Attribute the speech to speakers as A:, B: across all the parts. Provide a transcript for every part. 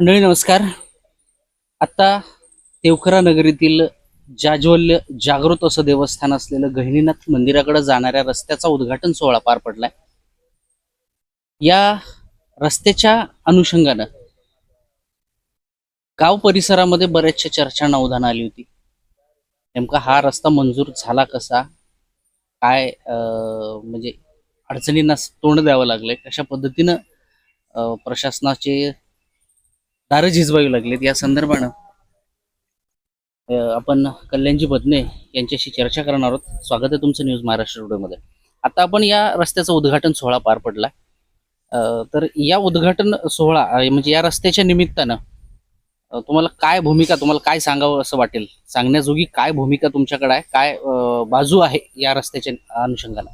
A: मंडळी नमस्कार. आता देवखरा नगरीतील जाज्वल्य जागृत असं देवस्थान असलेलं गहिनीनाथ मंदिराकडे जाणाऱ्या रस्त्याचा उद्घाटन सोहळा पार पडलाय. या रस्त्याच्या अनुषंगानं गाव परिसरामध्ये बऱ्याचशा चर्चांना उधाण आली होती. नेमका हा रस्ता मंजूर झाला कसा? काय अं, म्हणजे अडचणींना तोंड द्यावं लागलंय? कशा पद्धतीनं अं, प्रशासनाचे दारं झिजवायू लागलेत या संदर्भानं. आपण कल्याणजी बदने यांच्याशी चर्चा करणार आहोत. स्वागत आहे तुमचं न्यूज महाराष्ट्र टुडेमध्ये आता आपण या रस्त्याचा उद्घाटन सोहळा पार पडला. तर या उद्घाटन सोहळा म्हणजे या रस्त्याच्या निमित्तानं तुम्हाला काय भूमिका तुम्हाला काय सांगावं असं वाटेल? सांगण्याजोगी काय भूमिका तुमच्याकडे आहे? काय बाजू आहे या रस्त्याच्या अनुषंगानं?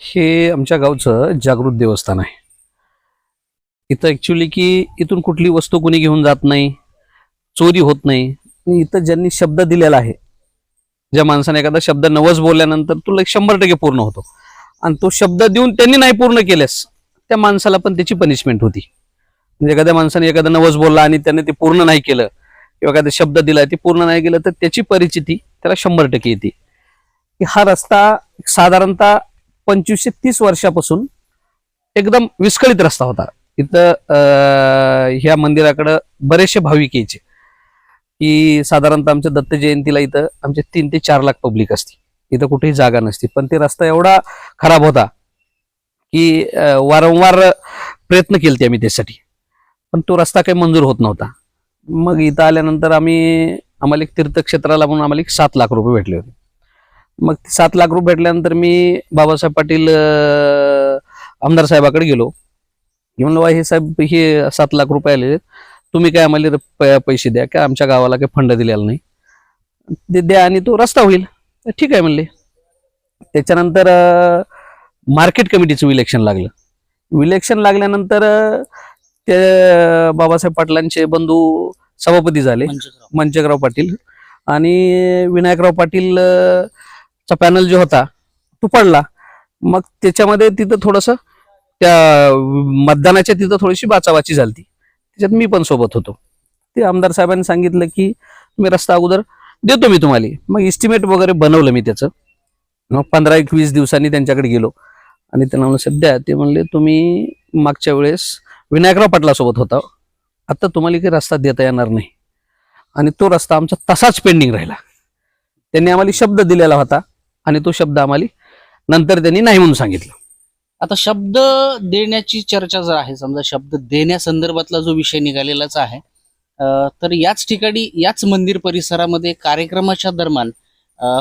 B: हे आमच्या गावचं जागृत देवस्थान आहे. इथं ॲक्च्युली की इथून कुठली वस्तू कोणी घेऊन जात नाही चोरी होत नाही. इथं ज्यांनी शब्द दिलेला आहे ज्या माणसाने एखादा शब्द नवस बोलल्यानंतर तुला शंभर टक्के पूर्ण होतो. आणि तो शब्द देऊन त्यांनी नाही पूर्ण केल्यास त्या माणसाला पण त्याची पनिशमेंट होती. म्हणजे एखाद्या माणसाने एखादा नवस बोलला आणि त्याने ते पूर्ण नाही केलं किंवा एखादा शब्द दिला ते पूर्ण नाही केलं तर त्याची परिचिती त्याला शंभर टक्के येते. की हा रस्ता साधारणतः पंचवीसशे तीस वर्षापासून एकदम विस्कळीत रस्ता होता. इथं ह्या मंदिराकडं बरेचसे भाविक यायचे. की साधारणतः आमच्या दत्त जयंतीला इथं आमचे तीन ते चार लाख पब्लिक असते. इथं कुठेही जागा नसते. पण ते रस्ता एवढा खराब होता की वारंवार प्रयत्न केले आम्ही त्यासाठी. पण तो रस्ता काही मंजूर होत नव्हता. मग इथं आल्यानंतर आम्ही आम्हाला एक तीर्थक्षेत्राला म्हणून आम्हाला एक सात लाख रुपये भेटले होते. मग सात लाख रुपये भेटल्यानंतर मी बाबासाहेब पाटील आमदार साहेबाकडे गेलो. म्हणलो "वा, हे साहेब हे सात लाख रुपये आले तुम्ही काय आम्हाला पैसे द्या का आमच्या गावाला काही फंड दिलेला नाही. ते द्या आणि तो रस्ता होईल. ठीक आहे म्हणले. त्याच्यानंतर मार्केट कमिटीचं इलेक्शन लागलं. इलेक्शन लागल्यानंतर ते बाबासाहेब पाटलांचे बंधू सभापती झाले.
A: मंचकराव.
B: पाटील. आणि विनायकराव पाटील चा पॅनल जो होता तो पडला. मग त्याच्यामध्ये तिथं थोडंसं त्या मतदानाच्या तिथं थोडीशी बाचाबाची झाली त्याच्यात मी पण सोबत होतो. ते आमदार साहेबांनी सांगितलं की मी रस्ता अगोदर देतो मी तुम्हाला. मग इस्टिमेट वगैरे बनवलं मी त्याचं. मग पंधरा एक वीस दिवसांनी त्यांच्याकडे गेलो. आणि त्यांना म्हणलं सध्या ते म्हणले तुम्ही मागच्या वेळेस विनायकराव पाटलासोबत होता. आता तुम्हाला काही रस्ता देता येणार नाही. आणि तो रस्ता आमचा तसाच पेंडिंग राहिला. त्यांनी आम्हाला शब्द दिलेला होता आणि तो शब्द आम्हाला नंतर त्यांनी नाही म्हणून सांगितलं.
A: आता शब्द देण्याची चर्चा जर आहे समजा शब्द देण्यासंदर्भातला जो विषय निघालेलाच आहे तर याच ठिकाणी याच मंदिर परिसरामध्ये कार्यक्रमाच्या दरम्यान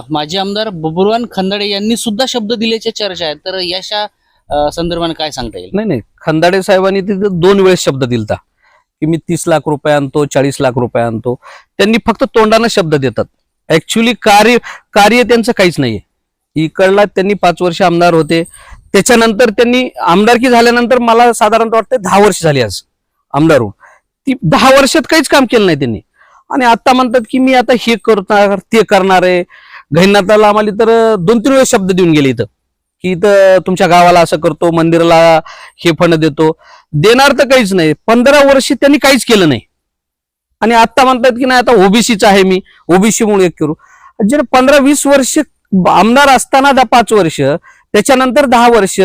A: माजी आमदार बबुरवान खंदाडे यांनी सुद्धा शब्द दिल्याच्या चर्चा आहेत तर याच्या अं, संदर्भाने काय सांगता येईल?
B: नाही नाही. खंदाडे साहेबांनी तिथे दोन वेळेस शब्द दिलता की मी तीस लाख रुपये आणतो चाळीस लाख रुपये आणतो. त्यांनी फक्त तोंडानं शब्द देतात. ऍक्च्युली कार्य कार्य त्यांचं काहीच नाहीये. इकडला त्यांनी पाच वर्ष आमदार होते. त्याच्यानंतर त्यांनी आमदारकी झाल्यानंतर मला साधारणतः वाटतं दहा वर्ष झाली आज आमदार होऊन ती दहा वर्षात काहीच काम केलं नाही त्यांनी. आणि आता म्हणतात की मी आता हे करणार ते करणार आहे. गहिनाथाला आम्हाला तर दोन तीन वेळेस शब्द देऊन गेले इथं. की इथं तुमच्या गावाला असं करतो मंदिराला हे फंड देतो. देणार तर काहीच नाही. पंधरा वर्ष त्यांनी काहीच केलं नाही. आणि आता म्हणतात की नाही आता ओबीसीच आहे मी. ओबीसी म्हणून एक करू. जे पंधरा वीस वर्ष आमदार असताना दहा पाच वर्ष त्याच्यानंतर दहा वर्ष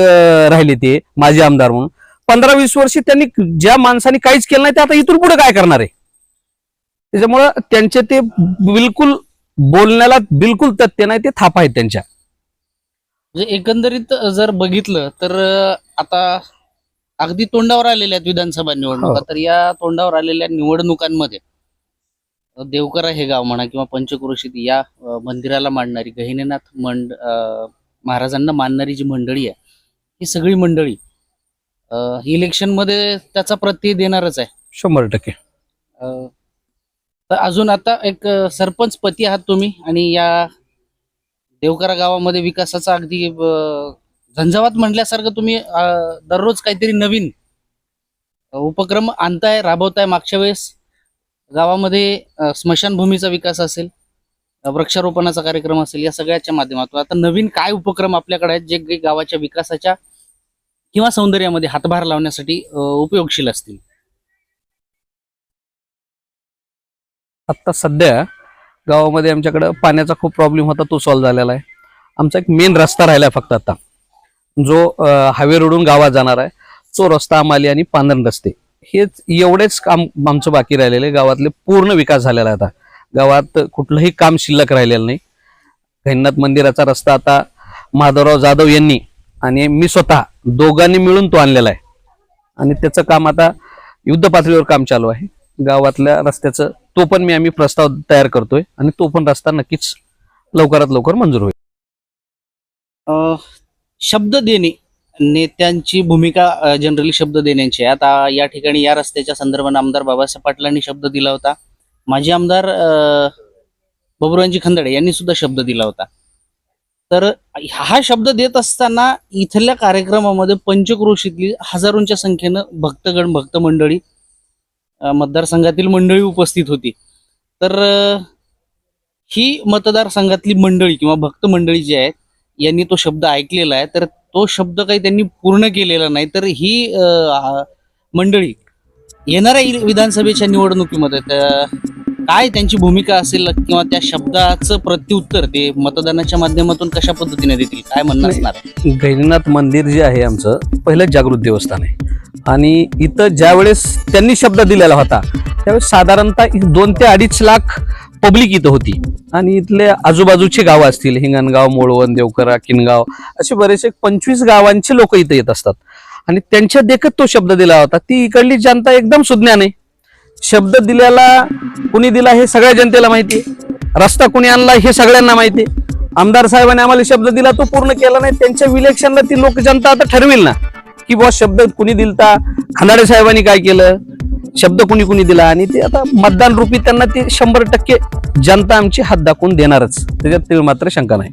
B: राहिले ते माझे आमदार म्हणून. पंधरा वीस वर्ष त्यांनी ज्या माणसाने काहीच केलं नाही ते आता इथून पुढे काय करणार आहे? त्याच्यामुळं त्यांचे ते बिलकुल बोलण्याला बिलकुल तथ्य नाही ते थाप आहेत त्यांच्या.
A: म्हणजे एकंदरीत जर बघितलं तर आता अगदी तोंडावर आलेल्या आहेत विधानसभा निवडणुका
B: हो.
A: तर या तोंडावर आलेल्या निवडणुकांमध्ये देवकरा हे गाव म्हणा किंवा पंचक्रोशीत या मंदिराला मांडणारी गहिनीनाथ मंड महाराजांना मानणारी जी मंडळी आहे ही सगळी मंडळी इलेक्शनमध्ये त्याचा प्रत्यय देणारच आहे.
B: शंभर टक्के.
A: अं, तर अजून आता एक अं, सरपंच पती आहात तुम्ही आणि या देवकरा गावामध्ये विकासाचा अगदी अं, झंझावात म्हटल्यासारखं तुम्ही अं, दररोज काहीतरी नवीन अं, उपक्रम आणताय राबवताय मागच्या वेळेस. गावामध्ये अं, स्मशानभूमीचा विकास असेल वृक्षारोपणाचा कार्यक्रम असेल या सगळ्याच्या माध्यमातून. आता नवीन काय उपक्रम आपल्याकडे आहेत जे काही गावाच्या विकासाच्या किंवा सौंदर्यामध्ये हातभार लावण्यासाठी उपयोगशील असतील?
B: आत्ता सध्या गावामध्ये आमच्याकडं पाण्याचा खूप प्रॉब्लेम होता तो सॉल्व्ह झालेला आहे. आमचा एक मेन रस्ता राहिला फक्त आता. जो हायवे रोडून गावात जाणार आहे तो रस्ता आम्हाला आणि पांधरण रस्ते. हेच एवढेच काम आमचं बाकी राहिलेले गावातले पूर्ण विकास झालेला आहे आता. गावात कुठलंही काम शिल्लक राहिलेलं नाही. गैनाथ मंदिराचा रस्ता आता माधवराव जाधव यांनी आणि मी स्वतः दोघांनी मिळून तो आणलेला आहे. आणि त्याचं काम आता युद्ध पातळीवर काम चालू आहे. गावातल्या रस्त्याचं तो पण मी आम्ही प्रस्ताव तयार करतोय आणि तो पण रस्ता नक्कीच लवकरात लवकर मंजूर होईल.
A: शब्द देणे नेत्यांची भूमिका जनरली शब्द देण्याची आता या ठिकाणी या रस्त्याच्या संदर्भात आमदार बाबासाहेब पाटलांनी शब्द दिला होता. माजी आमदार बबुरांजी खंदडे यांनी सुद्धा शब्द दिला होता. तर हा शब्द देत असताना इथल्या कार्यक्रमामध्ये पंचक्रोशीतली हजारोंच्या संख्येनं भक्तगण भक्त मंडळी मतदारसंघातील मंडळी उपस्थित होती. तर ही मतदारसंघातली मंडळी किंवा भक्त मंडळी जी आहेत यांनी तो शब्द ऐकलेला आहे. तर तो शब्द काही त्यांनी पूर्ण केलेला नाही. तर ही मंडळी येणाऱ्या विधानसभेच्या निवडणुकीमध्ये काय त्यांची भूमिका असेल किंवा त्या शब्दाचं प्रत्युत्तर ते मतदानाच्या माध्यमातून कशा पद्धतीने देतील? काय म्हणणं. असणार?
B: गैरीनाथ मंदिर जे आहे आमचं पहिलं जागृत देवस्थान आहे. आणि इथं ज्यावेळेस त्यांनी शब्द दिलेला होता त्यावेळेस साधारणतः दोन ते अडीच लाख पब्लिक इथं होती. आणि इथले आजूबाजूची गावं असतील हिंगणगाव मोळवण देवकरा किनगाव असे बरेचसे पंचवीस गावांचे लोक इथं येत असतात. आणि त्यांच्या देखत तो शब्द दिला होता. ती इकडली जनता एकदम सुज्ञान. आहे शब्द दिल्याला कुणी दिला हे सगळ्या जनतेला माहिती आहे. रस्ता कुणी आणला हे सगळ्यांना माहिती आहे. आमदार साहेबांनी आम्हाला शब्द दिला तो पूर्ण केला नाही. त्यांच्या विलेक्शनला ती लोक जनता आता ठरविल ना. की बुवा शब्द कुणी दिलता? खंदाडे साहेबांनी काय केलं? शब्द कुणी कुणी दिला? आणि ते आता मतदान रूपी त्यांना ते शंभर टक्के जनता आमची हात दाखवून देणारच. त्याच्यात मात्र शंका नाही.